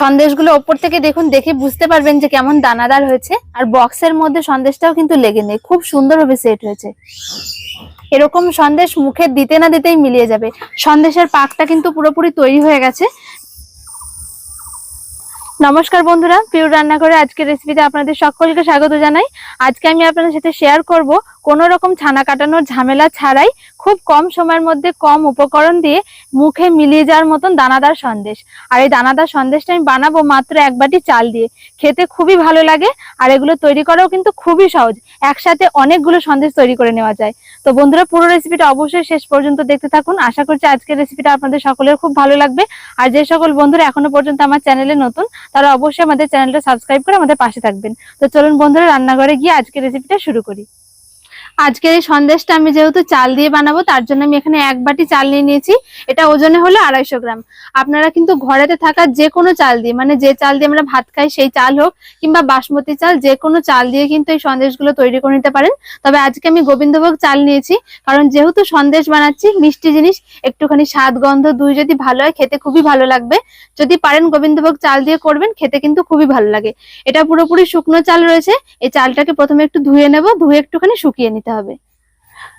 সন্দেশগুলো ওপর থেকে দেখুন, দেখে বুঝতে পারবেন যে কেমন দানাদার হয়েছে। আর বক্সের মধ্যে সন্দেশটাও কিন্তু লেগে নেই, খুব সুন্দরভাবে সেট হয়েছে। এরকম সন্দেশ মুখে দিতে না দিতেই মিলিয়ে যাবে। সন্দেশের পাকটা কিন্তু পুরোপুরি তৈরি হয়ে গেছে। নমস্কার বন্ধুরা প্রিয় রান্নাঘরে আজকের রেসিপিতে আপনাদের সকলকে স্বাগত জানাই। আজকে আমি আপনাদের সাথে শেয়ার করব কোনো রকম ছানা কাটানোর ঝামেলা ছাড়াই খুব কম সময়ের মধ্যে কম উপকরণ দিয়ে মুখে মিলিয়ে যাওয়ার মতন দানাদার সন্দেশ। আর এই দানাদার সন্দেশটা আমি বানাবো মাত্র এক বাটি চাল দিয়ে। খেতে খুবই ভালো লাগে আর এগুলো তৈরি করাও কিন্তু খুবই সহজ। একসাথে অনেকগুলো সন্দেশ তৈরি করে নেওয়া যায়। তো বন্ধুরা, পুরো রেসিপিটা অবশ্যই শেষ পর্যন্ত দেখতে থাকুন। আশা করছি আজকের রেসিপিটা আপনাদের সকলের খুব ভালো লাগবে। আর যে সকল বন্ধুরা এখনও পর্যন্ত আমার চ্যানেলে নতুন তারা অবশ্যই আমাদের চ্যানেলটা সাবস্ক্রাইব করে আমাদের পাশে থাকবেন। তো চলুন বন্ধুরা, রান্নাঘরে গিয়ে আজকে রেসিপিটা শুরু করি। আজকের এই সন্দেশটা আমি যেহেতু চাল দিয়ে বানাবো, তার জন্য আমি এখানে এক বাটি চাল নিয়ে নিয়েছি। এটা ওজনে হলো আড়াইশো গ্রাম। আপনারা কিন্তু ঘরেতে থাকা যে কোনো চাল দিয়ে মানে যে চাল দিয়ে আমরা ভাত খাই সেই চাল হোক, কিংবা বাসমতি চাল যে কোনো চাল দিয়ে কিন্তু এই সন্দেশগুলো তৈরি করে নিতে পারেন। তবে আজকে আমি গোবিন্দভোগ চাল নিয়েছি, কারণ যেহেতু সন্দেশ বানাচ্ছি, মিষ্টি জিনিস, একটুখানি স্বাদ, গন্ধ, দুই যদি ভালো হয়, খেতে খুবই ভালো লাগবে। যদি পারেন গোবিন্দভোগ চাল দিয়ে করবেন, খেতে কিন্তু খুবই ভালো লাগে। এটা পুরোপুরি শুকনো চাল রয়েছে, এই চালটাকে প্রথমে একটু ধুয়ে নেব, ধুয়ে একটুখানি শুকিয়ে নিতে হবে।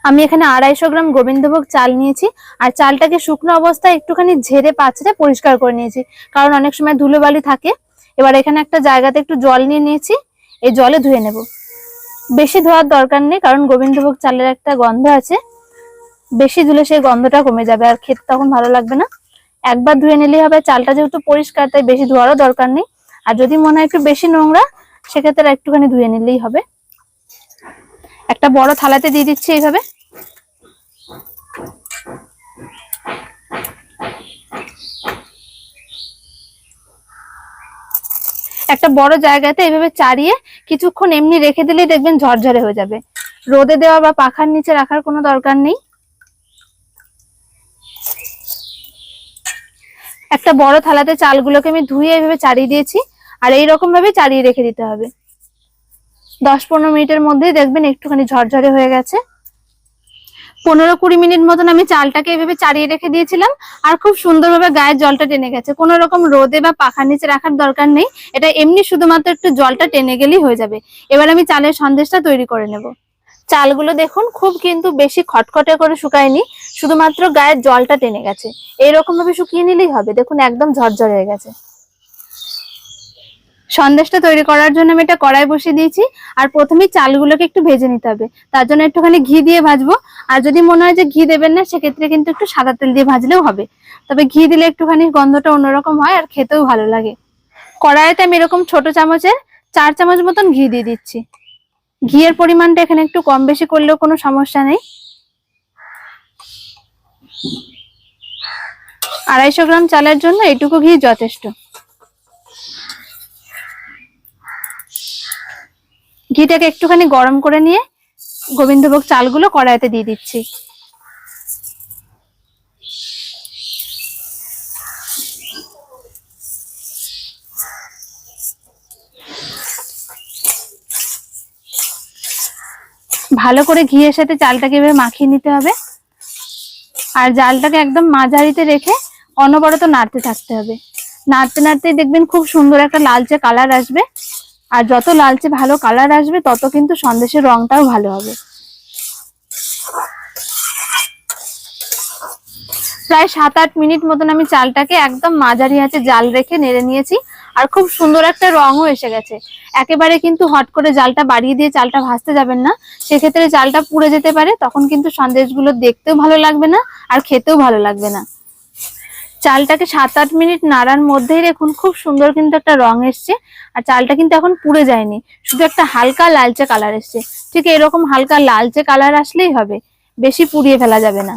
আমি এখানে আড়াইশো গ্রাম গোবিন্দভোগ চাল নিয়েছি, আর চালটাকে শুকনো অবস্থায় একটুখানি ঝেড়ে পাছড়ে পরিষ্কার করে নিয়েছি, কারণ অনেক সময় ধুলোবালি থাকে। এবার এখানে একটা জায়গাতে একটু জল নিয়ে নিয়েছি, এই জলে ধুয়ে নেব। বেশি ধোয়ার দরকার নেই, কারণ গোবিন্দভোগ চালের একটা গন্ধ আছে। বেশি ধুলে সেই গন্ধটা কমে যাবে, আর খেতে তখন ভালো লাগবে না। একবার ধুয়ে নিলেই হবে, চালটা যেহেতু পরিষ্কার, তাই বেশি ধোয়ারও দরকার নেই। আর যদি মনে হয় একটু বেশি নোংরা, সেক্ষেত্রে একটুখানি ধুয়ে নিলেই হবে। একটা বড় থালাতে দিয়ে দিচ্ছি এইভাবে। একটা বড় জায়গাতে এইভাবে চাড়িয়ে কিছুক্ষণ এমনি রেখে দিলেই দেখবেন ঝরঝরে হয়ে যাবে। রোদে দেওয়া বা পাখার নিচে রাখার কোনো দরকার নেই। একটা বড় থালাতে চালগুলোকে আমি ধুয়ে এইভাবে চাড়িয়ে দিয়েছি। আর এইরকম ভাবে চাড়িয়ে রেখে দিতে হবে। দশ পনেরো মিনিটের মধ্যেই দেখবেন একটুখানি ঝরঝরে হয়ে গেছে। পনেরো কুড়ি মিনিট মতন আমি চালটাকে এভাবে চাড়িয়ে রেখে দিয়েছিলাম আর খুব সুন্দরভাবে গায়ের জলটা টেনে গেছে। কোনো রকম রোদে বা পাখার নিচে রাখার দরকার নেই। এটা এমনি শুধুমাত্র একটু জলটা টেনে গেলেই হয়ে যাবে। এবার আমি চালের সন্দেশটা তৈরি করে নেব। চালগুলো দেখুন, খুব কিন্তু বেশি খটখটে করে শুকায়নি, শুধুমাত্র গায়ের জলটা টেনে গেছে। এইরকম ভাবে শুকিয়ে নিলেই হবে। দেখুন, একদম ঝরঝর হয়ে গেছে। সন্দেশটা তৈরি করার জন্য আমি এটা কড়াই বসিয়ে দিয়েছি। আর প্রথমেই চালগুলোকে একটু ভেজে নিতে হবে। তার জন্য একটুখানি ঘি দিয়ে ভাজবো। আর যদি মনে হয় যে ঘি দেবেন না, সেক্ষেত্রে কিন্তু একটু সাদা তেল দিয়ে ভাজলেও হবে। তবে ঘি দিলে একটুখানি গন্ধটা অন্যরকম হয় আর খেতেও ভালো লাগে। কড়াইতে আমি এরকম ছোট চামচের চার চামচ মতন ঘি দিয়ে দিচ্ছি। ঘিয়ের পরিমাণটা এখানে একটু কম বেশি করলেও কোনো সমস্যা নেই। আড়াইশো গ্রাম চালের জন্য এটুকু ঘি যথেষ্ট। ঘিটাকে একটুখানি গরম করে নিয়ে গোবিন্দভোগ চালগুলো কড়াইতে দিয়ে দিচ্ছি। ভালো করে ঘিয়ের সাথে চালটাকে এভাবে মাখিয়ে নিতে হবে। আর জালটাকে একদম মাঝারিতে রেখে অনবরত নাড়তে থাকতে হবে। নাড়তে নাড়তে দেখবেন খুব সুন্দর একটা লালচে কালার আসবে। আর যত লালচে ভালো কালার আসবে, তত কিন্তু সন্দেশের রংটাও ভালো হবে। প্রায় সাত আট মিনিট মতন আমি চালটাকে একদম মাঝারি হাতে জাল রেখে নেড়ে নিয়েছি, আর খুব সুন্দর একটা রঙও এসে গেছে। একেবারে কিন্তু হট করে জালটা বাড়িয়ে দিয়ে চালটা ভাজতে যাবেন না। সেক্ষেত্রে চালটা পুড়ে যেতে পারে, তখন কিন্তু সন্দেশগুলো দেখতেও ভালো লাগবে না, আর খেতেও ভালো লাগবে না। চালটাকে সাত আট মিনিট নাড়ার মধ্যেই দেখুন, খুব সুন্দর কিন্তু একটা রং এসছে। আর চালটা কিন্তু এখন পুড়ে যায়নি, শুধু একটা হালকা লালচে কালার এসছে। ঠিক এরকম হালকা লালচে কালার আসলেই হবে, বেশি পুড়িয়ে ফেলা যাবে না।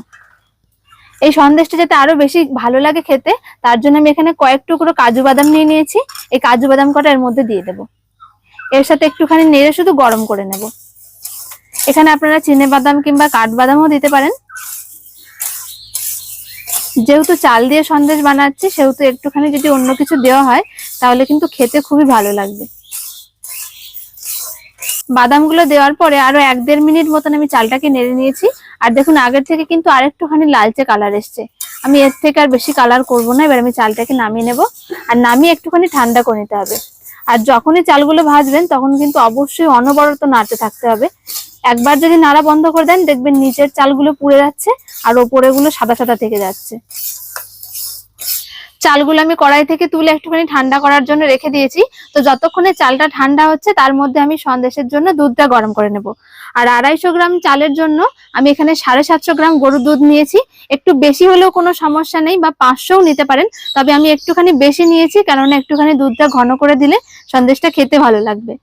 এই সন্দেশটা যাতে আরও বেশি ভালো লাগে খেতে, তার জন্য আমি এখানে কয়েক টুকরো কাজু বাদাম নিয়ে নিয়েছি। এই কাজু বাদাম কটা এর মধ্যে দিয়ে দেব। এর সাথে একটুখানি নেড়ে শুধু গরম করে নেব। এখানে আপনারা চিনে বাদাম কিংবা কাঠবাদামও দিতে পারেন। যেহেতু চাল দিয়ে সন্দেশ বানাচ্ছি, সেহেতু একটুখানি যদি অন্য কিছু দেওয়া হয়, তাহলে কিন্তু খেতে খুবই ভালো লাগবে। বাদামগুলো দেওয়ার পরে আরও এক দেড় মিনিট মতন আমি চালটাকে নেড়ে নিয়েছি। আর দেখুন, আগের থেকে কিন্তু আরেকটুখানি লালচে কালার এসছে। আমি এর থেকে আর বেশি কালার করব না, এবার আমি চালটাকে নামিয়ে নেব। আর নামিয়ে একটুখানি ঠান্ডা করে নিতে হবে। আর যখনই চালগুলো ভাজবেন, তখন কিন্তু অবশ্যই অনবরত নাড়তে থাকতে হবে। একবার যদি নাড়া বন্ধ করে দেন, দেখবেন নিচের চালগুলো পুড়ে যাচ্ছে আর ওপরে গুলো সাদা সাদা থেকে যাচ্ছে। চালগুলো আমি কড়াই থেকে তুলে একটুখানি ঠান্ডা করার জন্য রেখে দিয়েছি। তো যতক্ষণে চালটা ঠান্ডা হচ্ছে, তার মধ্যে আমি সন্দেশের জন্য দুধটা গরম করে নেব। আর আড়াইশো গ্রাম চালের জন্য আমি এখানে সাড়ে সাতশো গ্রাম গরুর দুধ নিয়েছি। একটু বেশি হলেও কোনো সমস্যা নেই বা পাঁচশোও নিতে পারেন, তবে আমি একটুখানি বেশি নিয়েছি, কেননা একটুখানি দুধটা ঘন করে দিলে সন্দেশটা খেতে ভালো লাগবে।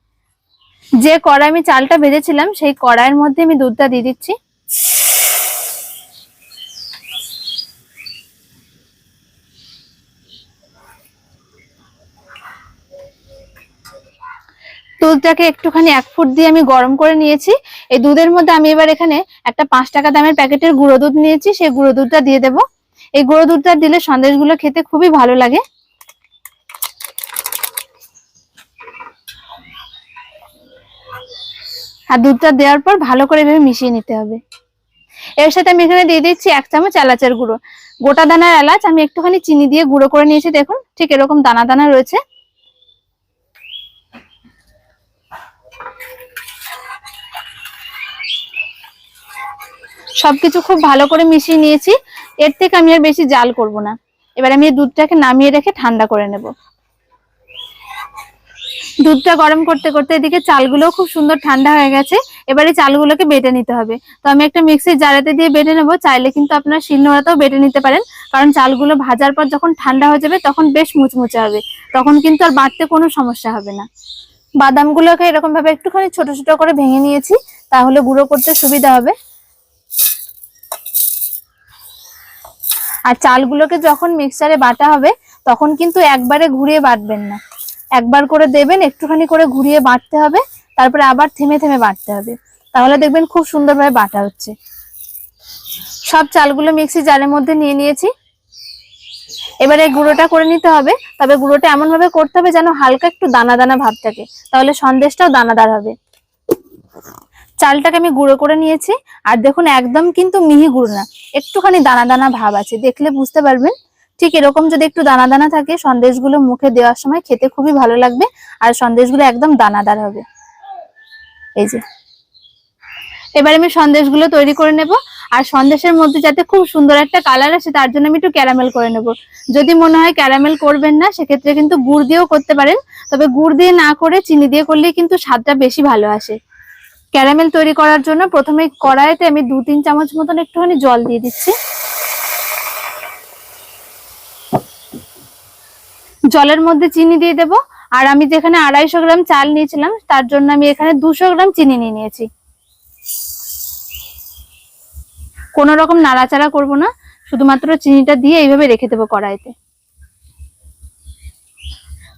যে কড়াই আমি চালটা ভেজেছিলাম, সেই কড়াইয়ের মধ্যে আমি দুধটা দিয়ে দিচ্ছি। দুধটাকে একটুখানি এক ফুট দিয়ে আমি গরম করে নিয়েছি। এই দুধের মধ্যে আমি এবার এখানে একটা পাঁচ টাকা দামের প্যাকেটের গুঁড়ো দুধ নিয়েছি, সেই গুঁড়ো দুধটা দিয়ে দেব। এই গুঁড়ো দুধটা দিলে সন্দেশগুলো খেতে খুবই ভালো লাগে। আর দুধটা দেওয়ার পর ভালো করে এভাবে মিশিয়ে নিতে হবে। এর সাথে আমি এখানে দিয়ে দিচ্ছি এক চামচ এলাচের গুঁড়ো। গোটা দানার এলাচ আমি একটুখানি চিনি দিয়ে গুঁড়ো করে নিয়েছি, দেখুন, ঠিক এরকম দানা দানা রয়েছে। সবকিছু খুব ভালো করে মিশিয়ে নিয়েছি। এর থেকে আমি আর বেশি জাল করব না। এবার আমি দুধটাকে নামিয়ে রেখে ঠান্ডা করে নেব। দুধটা গরম করতে করতে এদিকে চালগুলো খুব সুন্দর ঠান্ডা হয়ে গেছে। এবারে চালগুলোকে বেটে নিতে হবে। তো আমি একটা মিক্সির জারেতে দিয়ে বেটে নেব। চাইলে কিন্তু আপনার শিলনোড়াতেও বেটে নিতে পারেন। কারণ চালগুলো ভাজার পর যখন ঠান্ডা হয়ে যাবে তখন বেশ মুচমুচে হবে। তখন কিন্তু আর বাড়তে কোনো সমস্যা হবে না। বাদামগুলোকে এরকম ভাবে একটুখানি ছোট ছোট করে ভেঙে নিয়েছি। তাহলে গুঁড়ো করতে সুবিধা হবে। আর চালগুলোকে যখন মিক্সারে বাটা হবে, তখন কিন্তু একবারে ঘুরিয়ে বাটবেন না। একবার করে দেবেন, একটুখানি করে ঘুরিয়ে বাঁটতে হবে, তারপরে আবার থেমে থেমে বাটতে হবে। তাহলে দেখবেন খুব সুন্দরভাবে বাটা হচ্ছে। সব চালগুলো মিক্সি জারের মধ্যে নিয়ে নিয়েছি। এবারে গুঁড়োটা করে নিতে হবে, তবে গুঁড়োটা এমন ভাবে করতে হবে যেন হালকা একটু দানা দানা ভাব থাকে, তাহলে সন্দেশটাও দানাদার হবে। চালটাকে আমি গুঁড়ো করে নিয়েছি, আর দেখুন একদম কিন্তু মিহি গুঁড়ো না, একটুখানি দানা দানা ভাব আছে, দেখলে বুঝতে পারবেন। ঠিক এরকম যদি একটু দানা দানা থাকে, সন্দেশগুলো মুখে দেওয়ার সময় খেতে খুবই ভালো লাগবে। আর সন্দেশগুলো একদম দানাদার হবে। এই যে। এবার আমি সন্দেশগুলো তৈরি করে নেব। আর সন্দেশের মধ্যে যাতে খুব সুন্দর একটা কালার আসে, তার জন্য আমি একটু ক্যারামেল করে নেব। যদি মনে হয় ক্যারামেল করবেন না, সেক্ষেত্রে কিন্তু গুড় দিয়েও করতে পারেন। তবে গুড় দিয়ে না করে চিনি দিয়ে করলে কিন্তু স্বাদটা বেশি ভালো আসে। ক্যারামেল তৈরি করার জন্য প্রথমে কড়াইতে আমি দু তিন চামচ মতন একটুখানি জল দিয়ে দিচ্ছি। জলের মধ্যে চিনি দিয়ে দেব। আর আমি যেখানে আড়াইশো গ্রাম চাল নিয়েছিলাম, তার জন্য আমি এখানে দুশো গ্রাম চিনি নিয়ে নিয়েছি। কোনো রকম নাড়াচাড়া করব না, শুধুমাত্র চিনিটা দিয়ে এইভাবে রেখে দেবো কড়াইতে।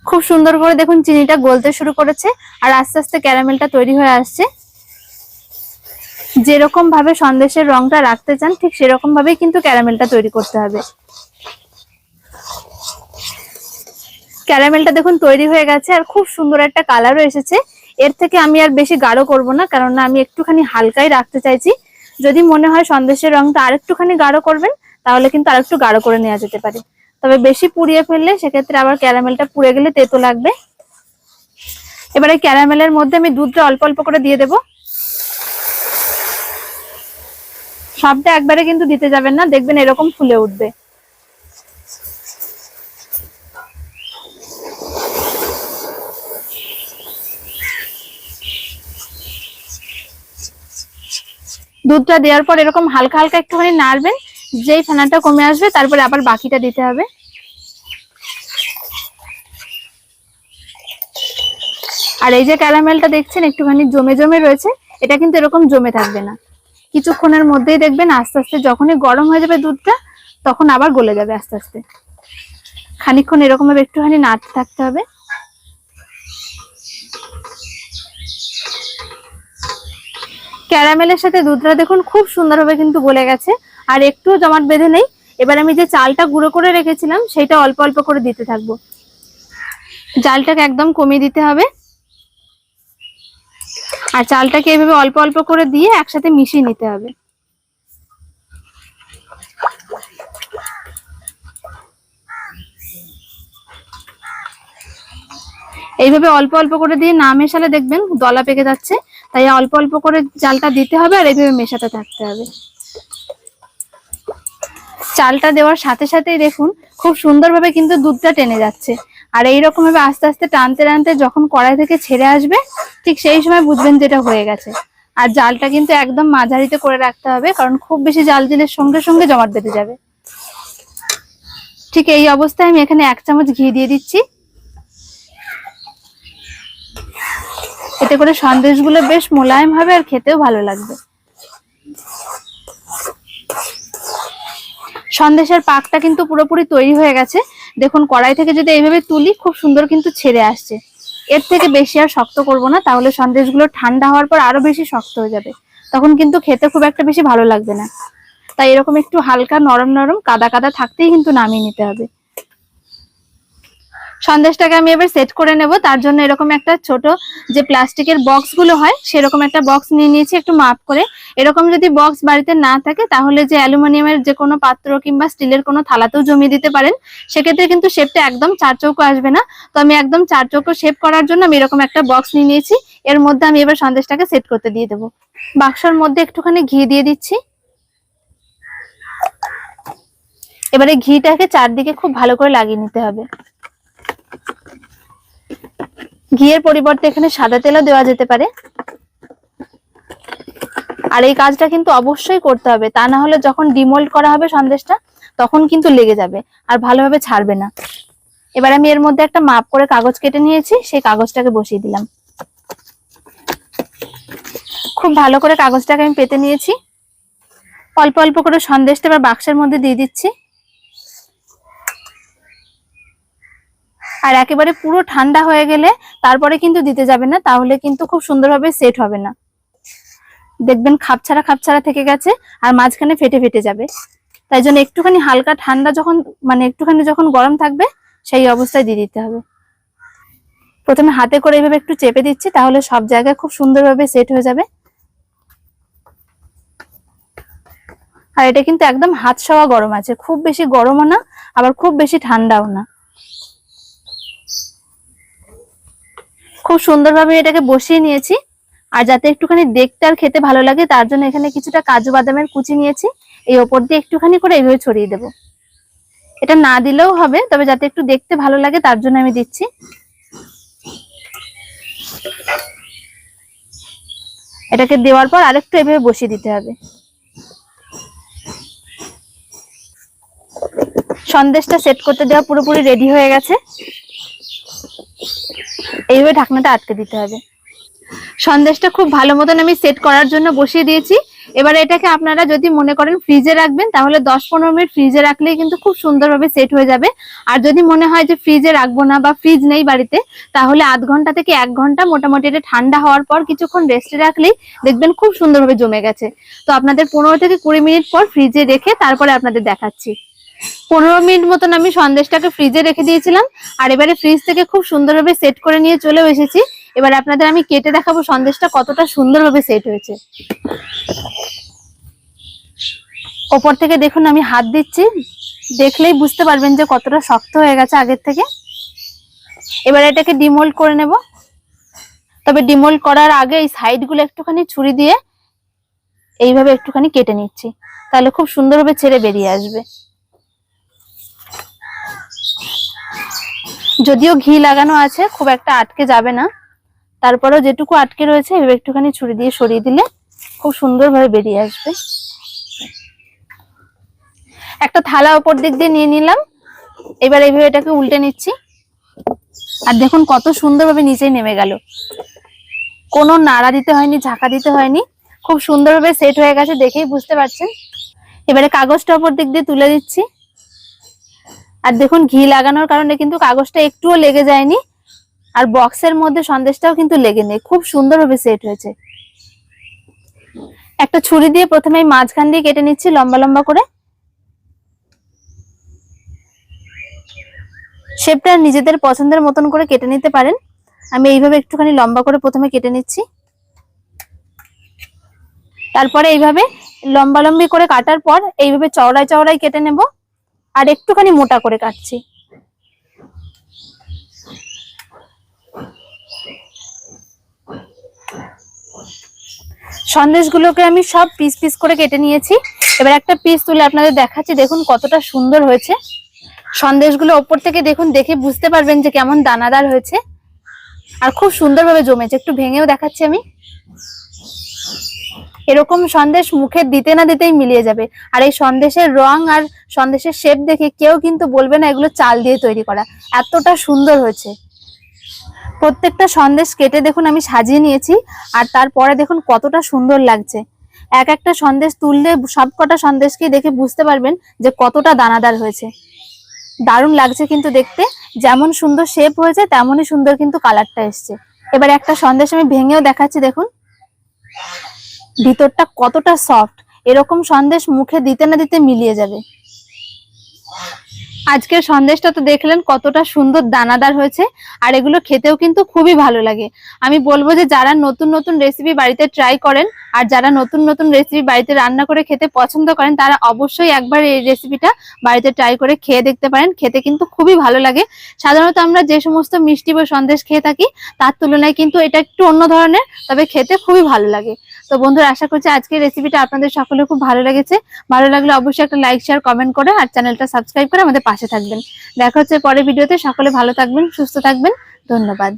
খুব সুন্দর করে দেখুন চিনিটা গলতে শুরু করেছে, আর আস্তে আস্তে ক্যারামেলটা তৈরি হয়ে আসছে। যেরকম ভাবে সন্দেশের রংটা রাখতে চান, ঠিক সেরকম ভাবেই কিন্তু ক্যারামেলটা তৈরি করতে হবে। ক্যারামেলটা দেখুন তৈরি হয়ে গেছে আর খুব সুন্দর একটা কালারও এসেছে। এর থেকে আমি আর বেশি গাঢ় করব না কারণ আমি একটুখানি হালকাই রাখতে চাইছি। যদি মনে হয় সন্দেশের রংটা আরেকটুখানি গাঢ় করবেন, তাহলে কিন্তু আরেকটু গাঢ় করে নেওয়া যেতে পারে। তবে বেশি পুড়িয়ে ফেললে সেক্ষেত্রে আবার ক্যারামেলটা পুড়ে গেলে তেতো লাগবে। এবারে ক্যারামেলের মধ্যে আমি দুধটা অল্প অল্প করে দিয়ে দেব। সবটা একবারে কিন্তু দিতে যাবেন না, দেখবেন এরকম ফুলে উঠবে। দুধটা দেওয়ার পর এরকম হালকা হালকা একটুখানি নাড়বেন, যেই ফেনাটা কমে আসবে তারপরে আবার বাকিটা দিতে হবে। আর এই যে ক্যারামেলটা দেখছেন, একটুখানি জমে জমে রয়েছে, এটা কিন্তু এরকম জমে থাকবে না। কিছুক্ষণের মধ্যেই দেখবেন আস্তে আস্তে যখনই গরম হয়ে যাবে দুধটা, তখন আবার গলে যাবে আস্তে আস্তে। খানিকক্ষণ এরকম ভাবে একটুখানি নাড়তে থাকতে হবে। ক্যারামেলের সাথে দুধটা দেখুন খুব সুন্দরভাবে কিন্তু গলে গেছে। আর একটু জমাট বেঁধে নেই। এবার আমি যে চালটা গুঁড়ো করে রেখেছিলাম, সেটা অল্প অল্প করে দিতে থাকব। চালটাকে একদম কমিয়ে দিতে হবে। আর চালটাকে এভাবে অল্প অল্প করে দিয়ে একসাথে মিশিয়ে নিতে হবে। এইভাবে অল্প অল্প করে দিয়ে না মেশালে দেখবেন দলা পেকে যাচ্ছে। তাই অল্প অল্প করে জালটা দিতে হবে আর এইভাবে মেশাতে থাকতে হবে। চালটা দেওয়ার সাথে সাথেই দেখুন, খুব সুন্দরভাবে কিন্তু দুধটা টেনে যাচ্ছে। আর এইরকম ভাবে আস্তে আস্তে টানতে টানতে যখন কড়াই থেকে ছেড়ে আসবে, ঠিক সেই সময় বুঝবেন যেটা হয়ে গেছে। আর জালটা কিন্তু একদম মাঝারিতে করে রাখতে হবে, কারণ খুব বেশি জাল দিলে সঙ্গে সঙ্গে জমাট বেঁধে যাবে। ঠিক এই অবস্থায় আমি এখানে এক চামচ ঘি দিয়ে দিচ্ছি। এতে করে সন্দেশগুলো বেশ মোলায়েম হবে আর খেতেও ভালো লাগবে। সন্দেশের পাকটা কিন্তু পুরোপুরি তৈরি হয়ে গেছে। দেখুন, কড়াই থেকে যদি এইভাবে তুলি, খুব সুন্দর কিন্তু ছেড়ে আসছে। এর থেকে বেশি আর শক্ত করব না, তাহলে সন্দেশগুলো ঠান্ডা হওয়ার পর আরও বেশি শক্ত হয়ে যাবে। তখন কিন্তু খেতে খুব একটা বেশি ভালো লাগবে না। তাই এরকম একটু হালকা নরম নরম কাদা কাদা থাকতেই কিন্তু নামিয়ে নিতে হবে। সন্দেশটাকে আমি এবার সেট করে নেব। তার জন্য এরকম একটা ছোট যে প্লাস্টিকের বক্সগুলো হয়, সেরকম একটা বক্স নিয়ে নিয়েছি একটু মাপ করে। এরকম যদি বক্স বাড়িতে না থাকে, তাহলে যে অ্যালুমিনিয়ামের যে কোনো পাত্র কিংবা স্টিলের কোনো থালাতেও জমিয়ে দিতে পারেন। সেক্ষেত্রে কিন্তু শেপটা একদম চার চৌকো আসবে না। তো আমি একদম চার চৌকো শেপ করার জন্য আমি এরকম একটা বক্স নিয়ে নিয়েছি। এর মধ্যে আমি এবার সন্দেশটাকে সেট করতে দিয়ে দেবো। বাক্সর মধ্যে একটুখানি ঘি দিয়ে দিচ্ছি। এবারে ঘিটাকে চারদিকে খুব ভালো করে লাগিয়ে নিতে হবে। ঘিয়ের পরিবর্তে এখানে সাদা তেলও দেওয়া যেতে পারে। আর এই কাজটা কিন্তু অবশ্যই করতে হবে। তা না হলে যখন ডিমোল্ড করা হবে সন্দেশটা, তখন কিন্তু লেগে যাবে আর ভালোভাবে ছাড়বে না। এবার আমি এর মধ্যে একটা মাপ করে কাগজ কেটে নিয়েছি, সেই কাগজটাকে বসিয়ে দিলাম। খুব ভালো করে কাগজটাকে আমি পেতে নিয়েছি। অল্প অল্প করে সন্দেশটা এবার বাক্সের মধ্যে দিয়ে দিচ্ছি। আর একেবারে পুরো ঠান্ডা হয়ে গেলে তারপরে কিন্তু দিতে যাবে না, তাহলে কিন্তু খুব সুন্দরভাবে সেট হবে না। দেখবেন খাপছাড়া খাপছাড়া থেকে গেছে আর মাঝখানে ফেটে ফেটে যাবে। তাই জন্য একটুখানি হালকা ঠান্ডা যখন মানে একটুখানি যখন গরম থাকবে, সেই অবস্থায় দিয়ে দিতে হবে। প্রথমে হাতে করে এইভাবে একটু চেপে দিচ্ছি, তাহলে সব জায়গায় খুব সুন্দরভাবে সেট হয়ে যাবে। আর এটা কিন্তু একদম হাত সওয়া গরম আছে, খুব বেশি গরমও না, আবার খুব বেশি ঠান্ডাও না। খুব সুন্দরভাবে এটাকে বসিয়ে নিয়েছি। আর যাতে একটুখানি দেখতে আর খেতে ভালো লাগে, তার জন্য এখানে কিছুটা কাজু বাদামের কুচি নিয়েছি। এই ওপর দিয়ে একটুখানি করে এইভাবে ছড়িয়ে দেব। এটা না দিলেও হবে, তবে যাতে একটু দেখতে ভালো লাগে, তার জন্য আমি দিচ্ছি। এটাকে দেওয়ার পর আরেকটু এভাবে বসিয়ে দিতে হবে। সন্দেশটা সেট করতে দেওয়া পুরোপুরি রেডি হয়ে গেছে। এইভাবে ঢাকনাটা আটকে দিতে হবে। সন্দেশটা খুব ভালো মতন আমি সেট করার জন্য বসিয়ে দিয়েছি। এবার এটাকে আপনারা যদি মনে করেন ফ্রিজে রাখবেন, তাহলে দশ পনেরো মিনিট ফ্রিজে রাখলেই কিন্তু খুব সুন্দরভাবে সেট হয়ে যাবে। আর যদি মনে হয় যে ফ্রিজে রাখব না বা ফ্রিজ নেই বাড়িতে, তাহলে আধ ঘণ্টা থেকে এক ঘণ্টা মোটামুটি এটা ঠান্ডা হওয়ার পর কিছুক্ষণ রেস্টে রাখলেই দেখবেন খুব সুন্দরভাবে জমে গেছে। তো আপনাদের পনেরো থেকে কুড়ি মিনিট পর ফ্রিজে রেখে তারপরে আপনাদের দেখাচ্ছি। পনেরো মিনিট মতন আমি সন্দেশটাকে ফ্রিজে রেখে দিয়েছিলাম, আর এবারে ফ্রিজ থেকে খুব সুন্দরভাবে সেট করে নিয়ে চলেও এসেছি। এবার আপনাদের আমি কেটে দেখাবো সন্দেশটা কতটা সুন্দরভাবে সেট হয়েছে। ওপর থেকে দেখুন আমি হাত দিচ্ছি, দেখলেই বুঝতে পারবেন যে কতটা শক্ত হয়ে গেছে আগের থেকে। এবার এটাকে ডিমোল্ড করে নেব। তবে ডিমোল্ড করার আগে এই সাইডগুলো একটুখানি ছুরি দিয়ে এইভাবে একটুখানি কেটে নিচ্ছি, তাহলে খুব সুন্দরভাবে ছেড়ে বেরিয়ে আসবে। যদিও ঘি লাগানো আছে, খুব একটা আটকে যাবে না। তারপরেও যেটুকু আটকে রয়েছে এভাবে একটুখানি ছুরি দিয়ে সরিয়ে দিলে খুব সুন্দরভাবে বেরিয়ে আসবে। একটা থালা ওপর দিক দিয়ে নিয়ে নিলাম। এবার এইভাবে এটাকে উল্টে নিচ্ছি। আর দেখুন কত সুন্দরভাবে নিচেই নেমে গেল। কোনো নাড়া দিতে হয়নি, ঝাঁকা দিতে হয়নি। খুব সুন্দরভাবে সেট হয়ে গেছে দেখেই বুঝতে পারছেন। এবারে কাগজটা ওপর দিক দিয়ে তুলে দিচ্ছি। আর দেখুন, ঘি লাগানোর কারণে কিন্তু কাগজটা একটুও লেগে যায়নি। আর বক্সের মধ্যে সন্দেশটাও কিন্তু লেগে নেই। খুব সুন্দরভাবে সেট হয়েছে। একটা ছুরি দিয়ে প্রথমে মাঝখান দিয়ে কেটে নিচ্ছি লম্বা লম্বা করে। শেপটা নিজেদের পছন্দের মতন করে কেটে নিতে পারেন। আমি এইভাবে একটুখানি লম্বা করে প্রথমে কেটে নিচ্ছি। তারপরে এইভাবে লম্বা লম্বি করে কাটার পর এইভাবে চওড়ায় চওড়ায় কেটে নেব। আর একটুখানি মোটা করে কাটছি। সন্দেশগুলোকে আমি সব পিস পিস করে কেটে নিয়েছি। এবার একটা পিস তুলে আপনাদের দেখাচ্ছি, দেখুন কতটা সুন্দর হয়েছে। সন্দেশগুলো ওপর থেকে দেখুন, দেখে বুঝতে পারবেন যে কেমন দানাদার হয়েছে। আর খুব সুন্দরভাবে জমেছে, একটু ভেঙেও দেখাচ্ছি আমি। এরকম সন্দেশ মুখে দিতে না দিতেই মিলিয়ে যাবে। আর এই সন্দেশের রং আর সন্দেশের শেপ দেখে কেউ কিন্তু বলবে না এগুলো চাল দিয়ে তৈরি করা। এতটা সুন্দর হয়েছে। প্রত্যেকটা সন্দেশ কেটে দেখুন আমি সাজিয়ে নিয়েছি, আর তারপরে দেখুন কতটা সুন্দর লাগছে। এক একটা সন্দেশ তুললে সবকটা সন্দেশকে দেখে বুঝতে পারবেন যে কতটা দানাদার হয়েছে। দারুণ লাগছে কিন্তু দেখতে, যেমন সুন্দর শেপ হয়েছে, তেমনই সুন্দর কিন্তু কালারটা এসছে। এবার একটা সন্দেশ আমি ভেঙেও দেখাচ্ছি দেখুন। ভিতরটা কতটা সফট এরকম সন্দেশ মুখে দিতে না দিতে মিলিয়ে যাবে। আজকের সন্দেশটা তো দেখলেন কতটা সুন্দর দানাদার হয়েছে, আর এগুলো খেতেও কিন্তু খুবই ভালো লাগে। আমি বলব যে যারা নতুন নতুন রেসিপি বাড়িতে ট্রাই করেন, আর যারা নতুন নতুন রেসিপি বাড়িতে রান্না করে খেতে পছন্দ করেন, তারা অবশ্যই একবার এই রেসিপিটা বাড়িতে ট্রাই করে খেয়ে দেখতে পারেন, খেতে কিন্তু খুবই ভালো লাগে। সাধারণত আমরা যে সমস্ত মিষ্টি বা সন্দেশ খেয়ে থাকি, তার তুলনায় কিন্তু এটা একটু অন্য ধরনের, তবে খেতে খুবই ভালো লাগে। তো বন্ধুরা, আশা করছি আজকের রেসিপিটা আপনাদের সকলে খুব ভালো লেগেছে। ভালো লাগলে অবশ্যই একটা লাইক শেয়ার কমেন্ট করে আর চ্যানেলটা সাবস্ক্রাইব করে আমাদের পাশে থাকবেন। দেখা হচ্ছে পরের ভিডিওতে। সকলে ভালো থাকবেন, সুস্থ থাকবেন। ধন্যবাদ।